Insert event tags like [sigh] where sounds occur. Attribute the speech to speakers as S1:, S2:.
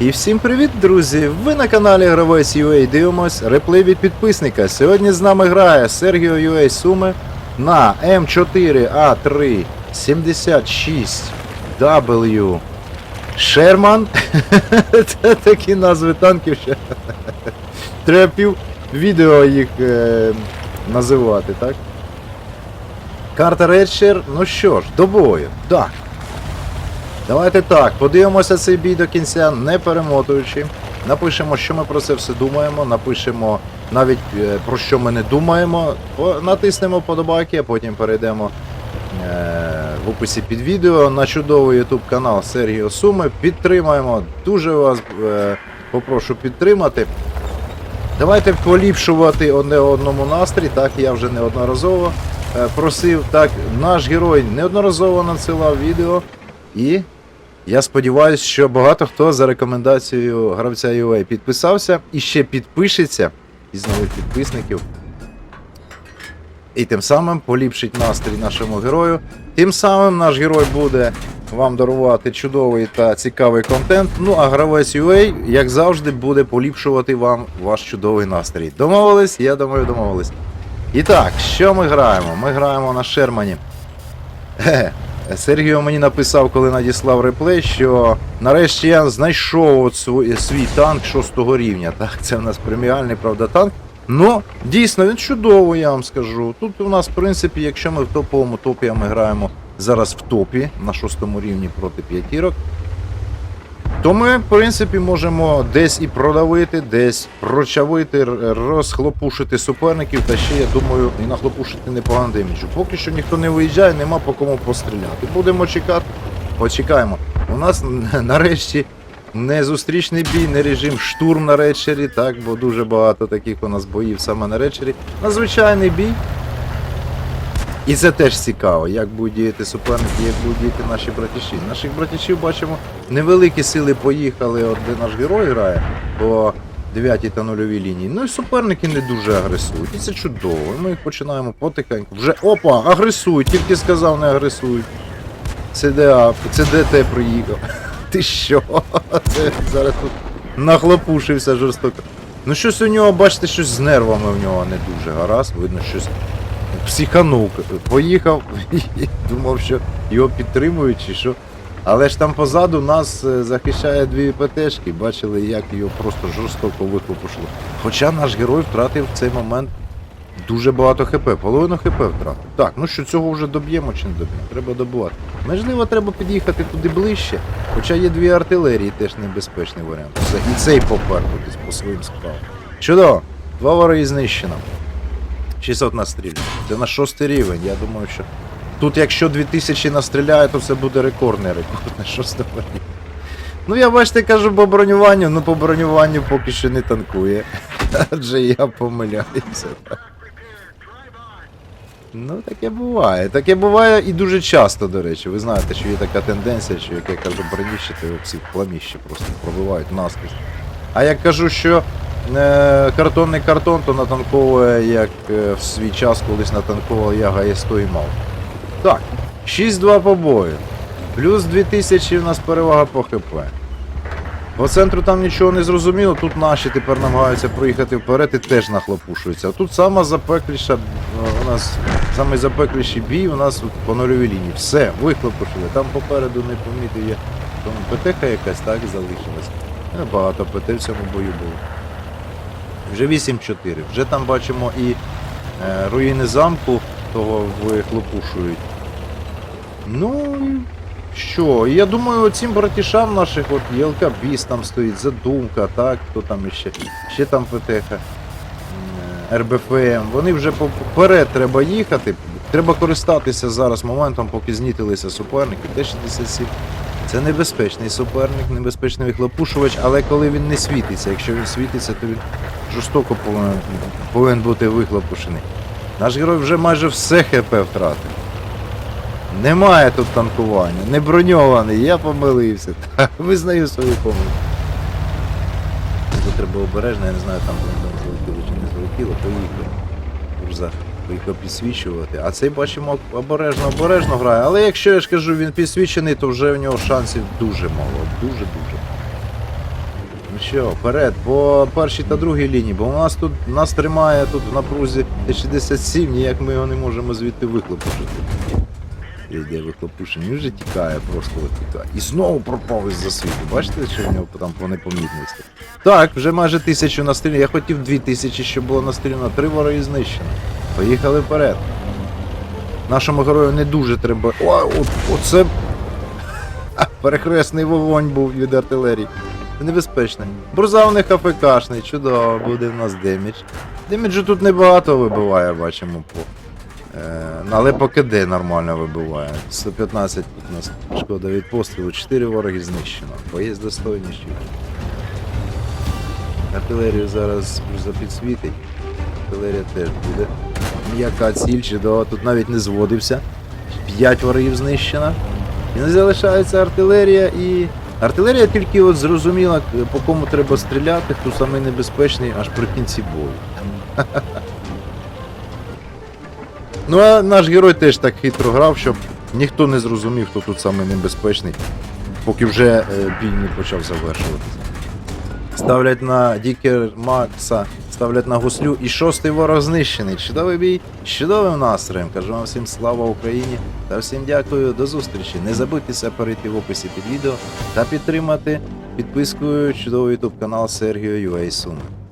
S1: І всім привіт, друзі! Ви на каналі Гравець UA дивимось реплей від підписника. Сьогодні з нами грає Сергіо UA Суми на М4А3 76W Шерман. [laughs] Це такі назви танків ще. Треба пів відео їх е, називати, так? Карта Редшер, ну що ж, до бою. Так. Давайте так, подивимося цей бій до кінця, не перемотуючи. Напишемо, що ми про це все думаємо. Напишемо навіть е, про що ми не думаємо. Натиснемо подобайки, а потім перейдемо е, в описі під відео на чудовий YouTube канал Сергіо Суми. Підтримаємо. Дуже вас е, попрошу підтримати. Давайте поліпшувати одне одному настрій. Так, я вже неодноразово просив. Так, наш герой неодноразово надсилав відео. І я сподіваюся, що багато хто за рекомендацією гравця UA підписався і ще підпишеться із нових підписників. І тим самим поліпшить настрій нашому герою. Тим самим наш герой буде вам дарувати чудовий та цікавий контент. Ну а гравець UA, як завжди, буде поліпшувати вам ваш чудовий настрій. Домовились? Я думаю, домовились. І так, що ми граємо? Ми граємо на Шермані. Ге, Сергіо мені написав, коли надіслав реплей, що нарешті я знайшов от свій, свій танк 6 рівня. Так, це в нас преміальний, правда, танк. Ну, дійсно, він чудовий, я вам скажу. Тут у нас, в принципі, якщо ми в топовому топі, а ми граємо зараз в топі на 6 рівні проти п'ятірок, то ми, в принципі, можемо десь і продавити, десь прочавити, розхлопушити суперників, та ще, я думаю, і нахлопушити непогану деміджу. Поки що ніхто не виїжджає, нема по кому постріляти. Будемо чекати, почекаємо. У нас нарешті не зустрічний бій, не режим штурм на речері, так, бо дуже багато таких у нас боїв саме на речері. Надзвичайний бій. І це теж цікаво, як будуть діяти суперники, як будуть діяти наші братіші. Наших братішів бачимо, невеликі сили поїхали, от де наш герой грає по 9 та нульовій лінії. Ну і суперники не дуже агресують. І це чудово. Ми їх починаємо потихеньку. Вже опа, агресують, тільки сказав, не агресують. ЦДА, ЦДТ приїхав. [laughs] Ти що? Це зараз тут нахлопушився жорстоко. Ну щось у нього, бачите, щось з нервами в нього не дуже гаразд. Видно, щось психанув. Поїхав [laughs] і думав, що його підтримують чи що. Але ж там позаду нас е, захищає дві ПТшки, бачили, як його просто жорстоко вихлопушило. Хоча наш герой втратив в цей момент дуже багато ХП, половину ХП втратив. Так, ну що цього вже доб'ємо чи не доб'ємо? Треба добувати. Можливо, треба під'їхати туди ближче, хоча є дві артилерії, теж небезпечний варіант. І цей попер кудись по своїм справам. Чудово! Два вороги знищено. 600 настрілів. Це на шостий рівень. Я думаю, що тут, якщо 2000 настріляє, то це буде рекордний рекорд на шостому рівні. Ну, я бачите, кажу по бронюванню, ну по бронюванню поки що не танкує. Адже я помиляюся. Ну, таке буває. Таке буває і дуже часто, до речі. Ви знаєте, що є така тенденція, що як я кажу броніще, то всі в хламіще просто пробивають наскрізь. А як кажу, що картонний картон, то натанковує, як е, в свій час колись натанковував я ГАЄ-100 і мав. Так, 6-2 по бою. Плюс 2000 у нас перевага по ХП. По центру там нічого не зрозуміло, тут наші тепер намагаються проїхати вперед і теж нахлопушуються. Тут сама запекліша, е, у нас самий запекліший бій у нас по нульовій лінії. Все, вихлопушили. Там попереду не помітив я. Там ПТХ якась так залишилась. Е, Багато ПТ в цьому бою було. Вже 8-4. Вже там бачимо і е, руїни замку того вихлопушують. Ну що? Я думаю, цим братішам наших, от ЄЛК Біс там стоїть, задумка, так, хто там іще, ще там ПТХ, е, РБФМ. Вони вже поперед треба їхати. Треба користатися зараз моментом, поки знітилися суперники. Т-67. Це небезпечний суперник, небезпечний вихлопушувач, але коли він не світиться, якщо він світиться, то він жорстоко повинен, повинен бути вихлопушений. Наш герой вже майже все ХП втратив. Немає тут танкування, не броньований, я помилився. Та, Визнаю свою помилку. Тут треба обережно, я не знаю, там бліндом залетіло чи не залетіло, поїхав. Курза поїхав підсвічувати. А цей бачимо обережно, обережно грає. Але якщо я ж кажу, він підсвічений, то вже в нього шансів дуже мало. Дуже-дуже. Ну що, вперед, по першій та другій лінії, бо у нас тут нас тримає тут в напрузі Т-67, ніяк ми його не можемо звідти виклопушити. Йде виклопушення, він вже тікає, просто тікає. І знову пропав із засвіту. Бачите, що в нього там по непомітності? Так, вже майже тисячу настріляно. Я хотів дві тисячі, щоб було настріляно. Три вороги знищено. Поїхали вперед. Нашому герою не дуже треба. О, оце [laughs] перехресний вогонь був від артилерії. Це небезпечно. Бурза у них АФКшний, чудово, буде в нас демідж. Деміджу тут небагато вибиває, бачимо по. Е, але по КД нормально вибиває. 115 тут у нас шкода від пострілу, 4 вороги знищено. Поїзд достойніший. Артилерію зараз запідсвітить. Артилерія теж буде. М'яка ціль, чудово, тут навіть не зводився. 5 ворогів знищено. І не залишається артилерія і. Артилерія тільки от зрозуміла, по кому треба стріляти, хто самий небезпечний аж при кінці бою. [laughs] Ну а наш герой теж так хитро грав, щоб ніхто не зрозумів, хто тут самий небезпечний, поки вже е, бій не почав завершуватися. Ставлять на Дікер Макса, ставлять на гуслю і шостий ворог знищений. Чудовий бій, з чудовим настроєм. Кажу вам всім слава Україні та всім дякую, до зустрічі. Не забудьтеся перейти в описі під відео та підтримати підпискою чудовий ютуб канал Сергія UA Суми.